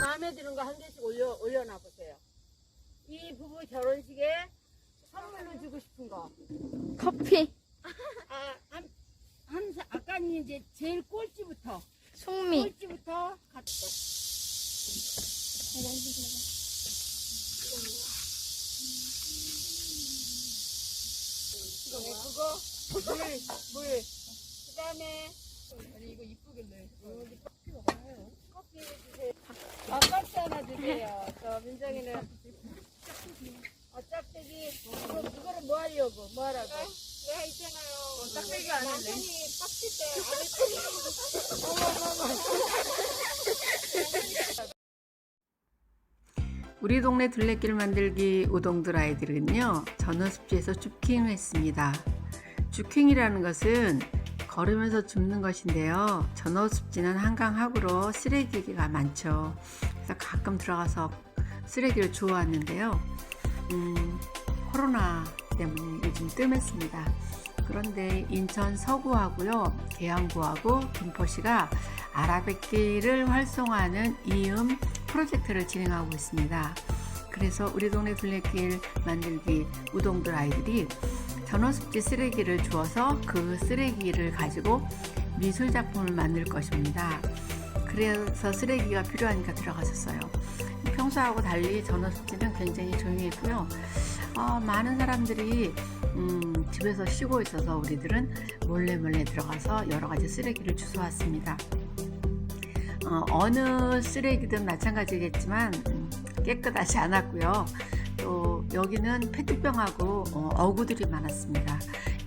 마음에 드는 거 한 개씩 올려 올려놔 보세요. 이 부부 결혼식에 선물로 주고 싶은 거. 커피. 아, 한, 한 사- 아까는 이제 제일 꼴찌부터 송미. 꼴찌부터 갖고. 네, 그거 물, 물. 그 다음에 아니 이거 이쁘겠네. 여기 커피 먹어요. 커피 주세요. 아 커피 하나 주세요. 저 민정이는 어 짝대기 그거 그거를 뭐 하려고 뭐 하라고? 내가 있 우리 동네 둘레길 만들기 우동들 아이들은요 전원습지에서 줍킹을 했습니다. 줍킹이라는 것은 걸으면서 줍는 것인데요. 전원습지는 한강 하구로 쓰레기가 많죠. 그래서 가끔 들어가서 쓰레기를 주워왔는데요. 음, 코로나 때문에 요즘 뜸했습니다. 그런데 인천 서구하고요, 계양구하고 김포시가 아라뱃길을 활성화하는 이음 프로젝트를 진행하고 있습니다. 그래서 우리 동네 둘레길 만들기 우동들 아이들이 전원습지 쓰레기를 주어서 그 쓰레기를 가지고 미술 작품을 만들 것입니다. 그래서 쓰레기가 필요하니까 들어갔었어요. 평소하고 달리 전원습지는 굉장히 조용했고요. 어, 많은 사람들이 음, 집에서 쉬고 있어서 우리들은 몰래 몰래 들어가서 여러 가지 쓰레기를 주워왔습니다. 어, 어느 쓰레기든 마찬가지겠지만 음, 깨끗하지 않았고요. 또 여기는 페트병하고 어, 어구들이 많았습니다.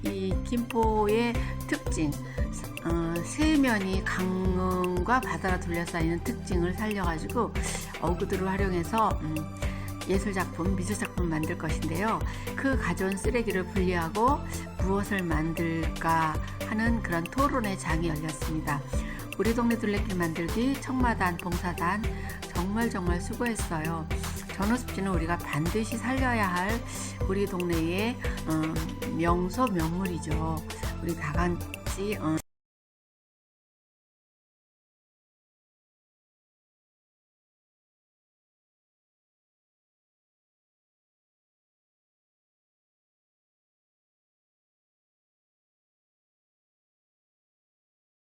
이 김포의 특징, 어, 세면이 강과 바다가 둘러싸이는 특징을 살려가지고 어구들을 활용해서 음, 예술 작품, 미술 작품 만들 것인데요. 그 가져온 쓰레기를 분리하고 무엇을 만들까 하는 그런 토론의 장이 열렸습니다. 우리 동네 둘레길 만들기 청마단, 봉사단 정말 정말 수고했어요. 전호습지는 우리가 반드시 살려야 할 우리 동네의 어, 명소 명물이죠. 우리 다 같이 어,